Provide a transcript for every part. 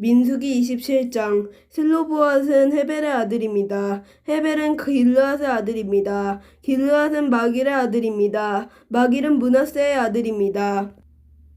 민수기 27장 슬로보앗은 헤벨의 아들입니다. 헤벨은 길르앗의 아들입니다. 길르앗은 마길의 아들입니다. 마길은 문하세의 아들입니다.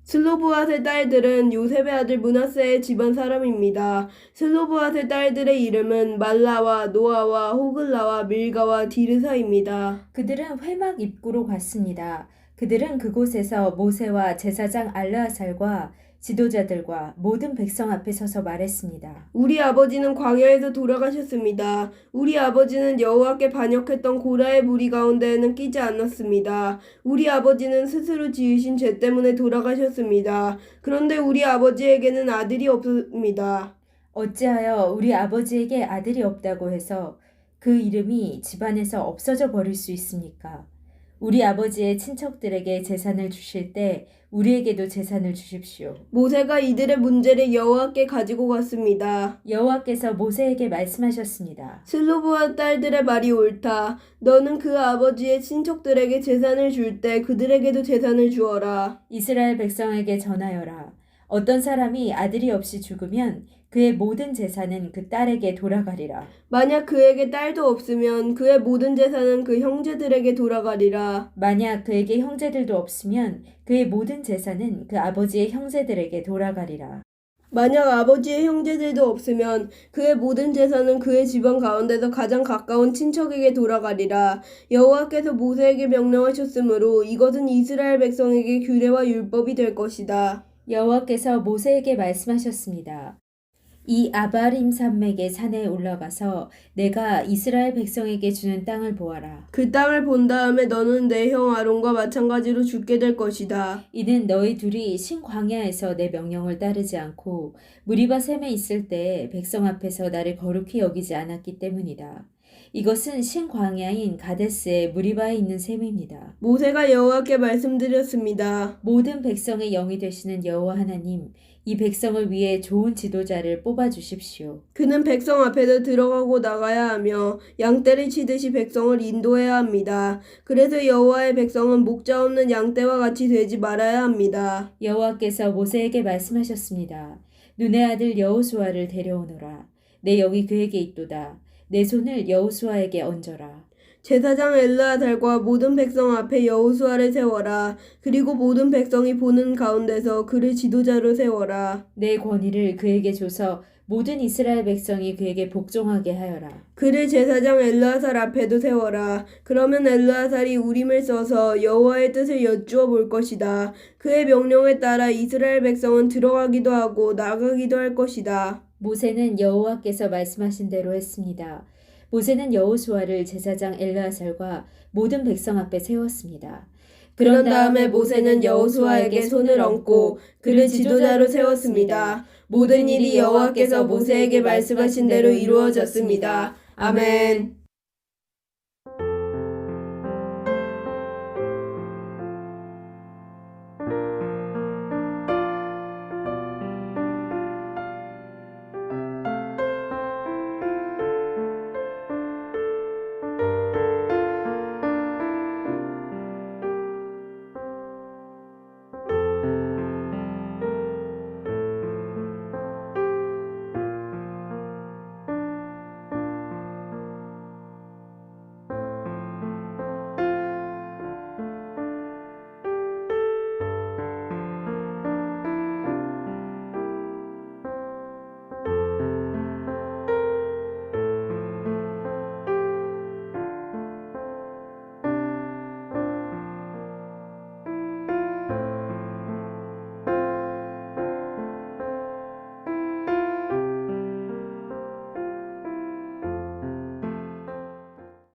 슬로보앗의 딸들은 요셉의 아들 문하세의 집안 사람입니다. 슬로보앗의 딸들의 이름은 말라와 노아와 호글라와 밀가와 디르사입니다. 그들은 회막 입구로 갔습니다. 그들은 그곳에서 모세와 제사장 알르아살과 지도자들과 모든 백성 앞에 서서 말했습니다. 우리 아버지는 광야에서 돌아가셨습니다. 우리 아버지는 여호와께 반역했던 고라의 무리 가운데에는 끼지 않았습니다. 우리 아버지는 스스로 지으신 죄 때문에 돌아가셨습니다. 그런데 우리 아버지에게는 아들이 없습니다. 어찌하여 우리 아버지에게 아들이 없다고 해서 그 이름이 집안에서 없어져 버릴 수 있습니까? 우리 아버지의 친척들에게 재산을 주실 때 우리에게도 재산을 주십시오. 모세가 이들의 문제를 여호와께 가지고 갔습니다. 여호와께서 모세에게 말씀하셨습니다. 슬로보아 딸들의 말이 옳다. 너는 그 아버지의 친척들에게 재산을 줄 때 그들에게도 재산을 주어라. 이스라엘 백성에게 전하여라. 어떤 사람이 아들이 없이 죽으면 그의 모든 재산은 그 딸에게 돌아가리라. 만약 그에게 딸도 없으면 그의 모든 재산은 그 형제들에게 돌아가리라. 만약 그에게 형제들도 없으면 그의 모든 재산은 그 아버지의 형제들에게 돌아가리라. 만약 아버지의 형제들도 없으면 그의 모든 재산은 그의 집안 가운데서 가장 가까운 친척에게 돌아가리라. 여호와께서 모세에게 명령하셨으므로 이것은 이스라엘 백성에게 규례와 율법이 될 것이다. 여호와께서 모세에게 말씀하셨습니다. 이 아바림 산맥의 산에 올라가서 내가 이스라엘 백성에게 주는 땅을 보아라. 그 땅을 본 다음에 너는 내 형 아론과 마찬가지로 죽게 될 것이다. 이는 너희 둘이 신광야에서 내 명령을 따르지 않고 무리바 샘에 있을 때 백성 앞에서 나를 거룩히 여기지 않았기 때문이다. 이것은 신광야인 가데스의 무리바에 있는 샘입니다. 모세가 여호와께 말씀드렸습니다. 모든 백성의 영이 되시는 여호와 하나님, 이 백성을 위해 좋은 지도자를 뽑아 주십시오. 그는 백성 앞에서 들어가고 나가야 하며 양떼를 치듯이 백성을 인도해야 합니다. 그래서 여호와의 백성은 목자 없는 양떼와 같이 되지 말아야 합니다. 여호와께서 모세에게 말씀하셨습니다. 눈의 아들 여호수아를 데려오너라. 내 영이 그에게 있도다. 내 손을 여호수아에게 얹어라. 제사장 엘르아살과 모든 백성 앞에 여호수아를 세워라. 그리고 모든 백성이 보는 가운데서 그를 지도자로 세워라. 내 권위를 그에게 줘서 모든 이스라엘 백성이 그에게 복종하게 하여라. 그를 제사장 엘르아살 앞에도 세워라. 그러면 엘르아살이 우림을 써서 여호와의 뜻을 여쭈어 볼 것이다. 그의 명령에 따라 이스라엘 백성은 들어가기도 하고 나가기도 할 것이다. 모세는 여호와께서 말씀하신 대로 했습니다. 모세는 여호수아를 제사장 엘르아살과 모든 백성 앞에 세웠습니다. 그런 다음에 모세는 여호수아에게 손을 얹고 그를 지도자로 세웠습니다. 모든 일이 여호와께서 모세에게 말씀하신 대로 이루어졌습니다. 아멘.